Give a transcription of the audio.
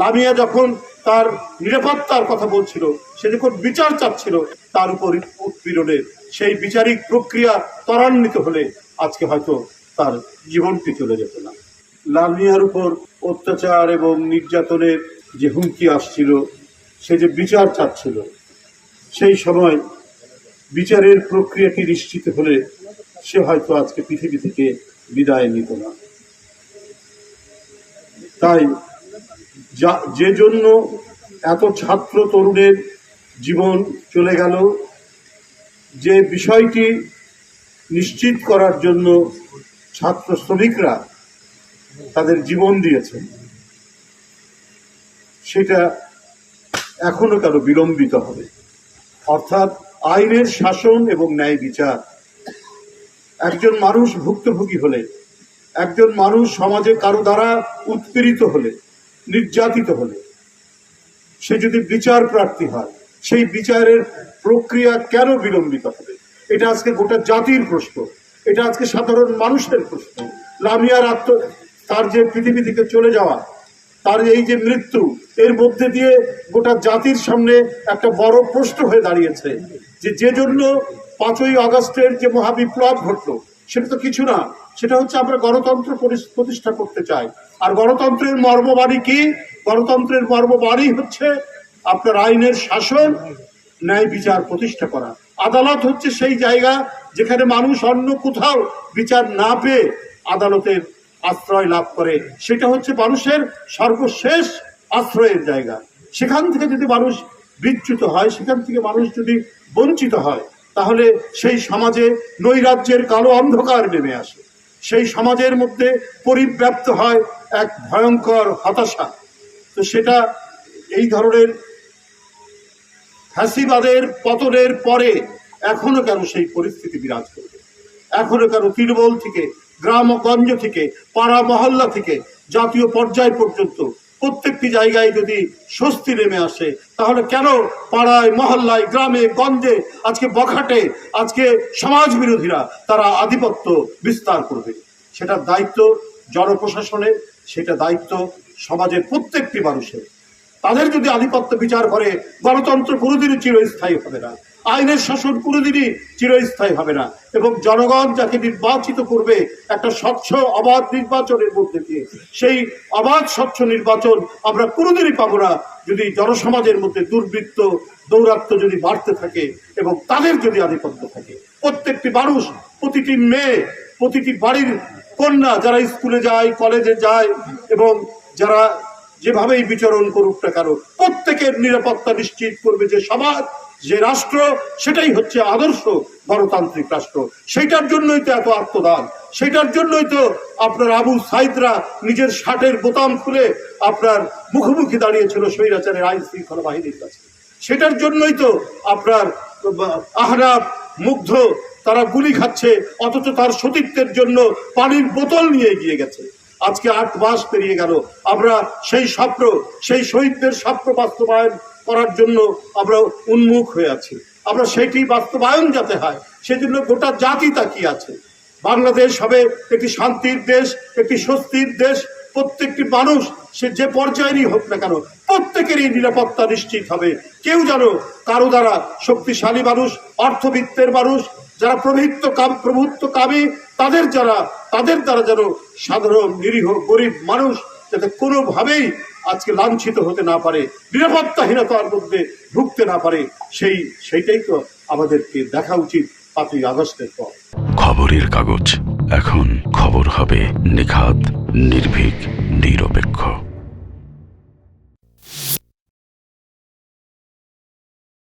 লামিয়া যখন তার নিরাপত্তার কথা বলছিল, সে যখন বিচার চাচ্ছিল, তার উপর উৎপীড়নের সেই বিচারিক প্রক্রিয়া ত্বরান্বিত হলে আজকে হয়তো তার জীবনটি চলে যেত না। লামিয়ার উপর অত্যাচার এবং নির্যাতনের যে হুমকি আসছিল, সে যে বিচার চাচ্ছিল, সেই সময় বিচারের প্রক্রিয়াটি নিশ্চিত হলে সে হয়তো আজকে পৃথিবী থেকে বিদায় নিত না। তাই যা জন্য এত ছাত্র তরুণের জীবন চলে গেল, যে বিষয়টি নিশ্চিত করার জন্য ছাত্র শ্রমিকরা তাদের জীবন দিয়েছেন, সেটা এখনও কেন বিলম্বিত হবে। অর্থাৎ আইনের শাসন এবং ন্যায় বিচার। একজন মানুষ ভুক্তভোগী হলে, একজন মানুষ সমাজে কারও দ্বারা উৎপীড়িত হলে নির্যাতিত হলে, সে যদি বিচার প্রার্থী হয়, সেই বিচারের প্রক্রিয়া কেন বিলম্বিত হবে? এটা আজকে গোটা জাতির প্রশ্ন। এটা আজকে সাধারণ মানুষের প্রশ্ন। লামিয়ার আত্ম তার যে পৃথিবী থেকে চলে যাওয়া তার এই যে মৃত্যু, এর মধ্যে দিয়ে গোটা জাতির সামনে একটা বড় প্রশ্ন হয়ে দাঁড়িয়েছে যে যে জন্য পাঁচই আগস্টের যে মহাবিপ্লব ঘটলো, সেটা তো কিছু না, সেটা হচ্ছে আমরা গণতন্ত্র প্রতিষ্ঠা করতে চাই। আর গণতন্ত্রের মর্মবাণী কি? গণতন্ত্রের মর্মবাণী হচ্ছে আপনার আইনের শাসন, ন্যায় বিচার প্রতিষ্ঠা করা। আদালত হচ্ছে সেই জায়গা যেখানে মানুষ অন্য কোথাও বিচার না পেয়ে আদালতের আশ্রয় লাভ করে। সেটা হচ্ছে মানুষের সর্বশেষ আশ্রয়ের জায়গা। সেখান থেকে যদি মানুষ বিচ্যুত হয়, সেখান থেকে মানুষ যদি বঞ্চিত হয়, তাহলে সেই সমাজে নৈরাজ্যের কালো অন্ধকার নেমে আসে। সেই সমাজের মধ্যে পরিব্যাপ্ত হয় এক ভয়ঙ্কর হতাশা। তো সেটা এই ধরনের ফ্যাসিবাদের পতনের পরে এখনও কেন সেই পরিস্থিতি বিরাজ করবে? এখনও কেন তৃণমূল থেকে গ্রামগঞ্জ থেকে, পাড়া মহল্লা থেকে, জাতীয় পর্যায় পর্যন্ত প্রত্যেকটি জায়গায় যদি স্বস্তি নেমে আসে, তাহলে কেন পাড়ায়, মহল্লায়, গ্রামে, গঞ্জে, আজকে বখাটে, আজকে সমাজ বিরোধীরা তারা আধিপত্য বিস্তার করবে? সেটার দায়িত্ব জনপ্রশাসনের, সেটা দায়িত্ব সমাজের প্রত্যেকটি মানুষের। তাদের যদি আধিপত্য বিচার করে, গণতন্ত্র কোনোদিনই চিরস্থায়ী হবে না। আইনের শাসন কোনোদিনই চিরস্থায়ী হবে না। এবং জনগণ যাকে নির্বাচিত করবে, একটা স্বচ্ছ অবাধ নির্বাচনের মধ্যে দিয়ে, সেই অবাধ স্বচ্ছ নির্বাচন আমরা কোনোদিনই পাবো না যদি জনসমাজের মধ্যে দুর্বৃত্ত দৌরাত্ম যদি বাড়তে থাকে এবং তাদের যদি আধিপত্য থাকে। প্রত্যেকটি মানুষ, প্রতিটি মেয়ে, প্রতিটি বাড়ির কন্যা যারা স্কুলে যায়, কলেজে যায় এবং যারা যেভাবেই বিচরণ করুক না কেন, প্রত্যেকের নিরাপত্তা নিশ্চিত করবে যে সমাজ, যে রাষ্ট্র, সেটাই হচ্ছে আদর্শ গণতান্ত্রিক রাষ্ট্র। সেটার জন্যই তো এত আত্মদান সেটার জন্যই তো আপনার আবু সাইদরা নিজের শার্টের বোতাম খুলে আপনার মুখোমুখি দাঁড়িয়েছিল স্বৈরাচারের আইন শৃঙ্খলা বাহিনীর কাছে। সেটার জন্যই তো আপনার আহরাব মুগ্ধ তারা গুলি খাচ্ছে, অথচ তার সতীত্বের জন্য পানির বোতল নিয়ে এগিয়ে গেছে। আজকে আট মাস পেরিয়ে গেল। আমরা সেই স্বপ্ন, সেই শহীদদের স্বপ্ন বাস্তবায়ন করার জন্য আমরা উন্মুখ হয়ে আছি। আমরা সেটি বাস্তবায়ন যাতে হয়, সেজন্য গোটা জাতি তাকিয়ে আছে। বাংলাদেশ হবে একটি শান্তির দেশ, একটি স্বস্তির দেশ। প্রত্যেকটি মানুষ, সে যে পর্যায়েরই হোক না কেন, প্রত্যেকেরই নিরাপত্তা নিশ্চিত হবে। কেউ যেন কারও দ্বারা শক্তিশালী মানুষ, অর্থবিত্তের মানুষ যারা প্রভৃত্ব কাম প্রভুত্ব কামী, তাদের যারা তাদের দ্বারা যেন সাধারণ, নিরীহ, গরিব মানুষ যাতে কোনোভাবেই আজকে লাঞ্ছিত হতে না পারে, নিরাপত্তাহীনতার মধ্যে ঢুকতে না পারে, সেই সেইটাই তো আমাদেরকে দেখা উচিত পাঁচই আগস্টের পর। খবরের কাগজ। এখন খবর হবে নিখাত, নির্ভীক, নিরপেক্ষ।